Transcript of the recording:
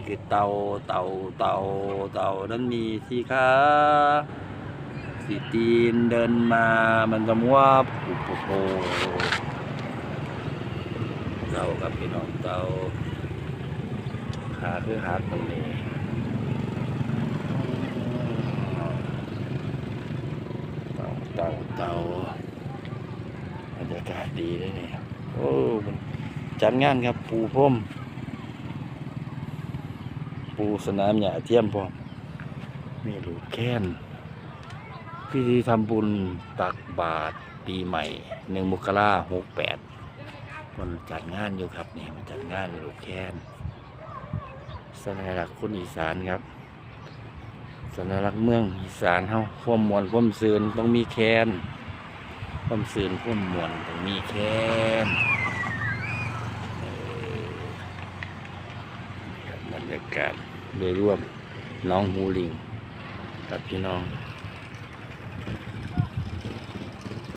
นี่คือเตาเตาเตาเตานั้นมีสีขาสีตีนเดินมามันจะมัวปุบปุบโอ้เตาครับพี่น้องเตาขาคือหักตรงนี้เตาเตาเตาบรรยากาศดีเลยเนี่ยโอ้มันจัดงานครับปูพรม ปูสนามหญ้าเทียมพร้อมมีลูกแค้นพิธีทำบุญตักบาตรปีใหม่หนึ่งมกราหกแปดมันจัดงานอยู่ครับนี่มันจัดงานอยู่ลูกแค้นสัญลักษณ์คนอีสานครับสัญลักษณ์เมืองอีสานเฮาควมมวลควมซืนต้องมีแค้นควมซืนควมมวลต้องมีแค้นบรรยากาศ โดยรวมน้องหูลิงกับพี่น้อง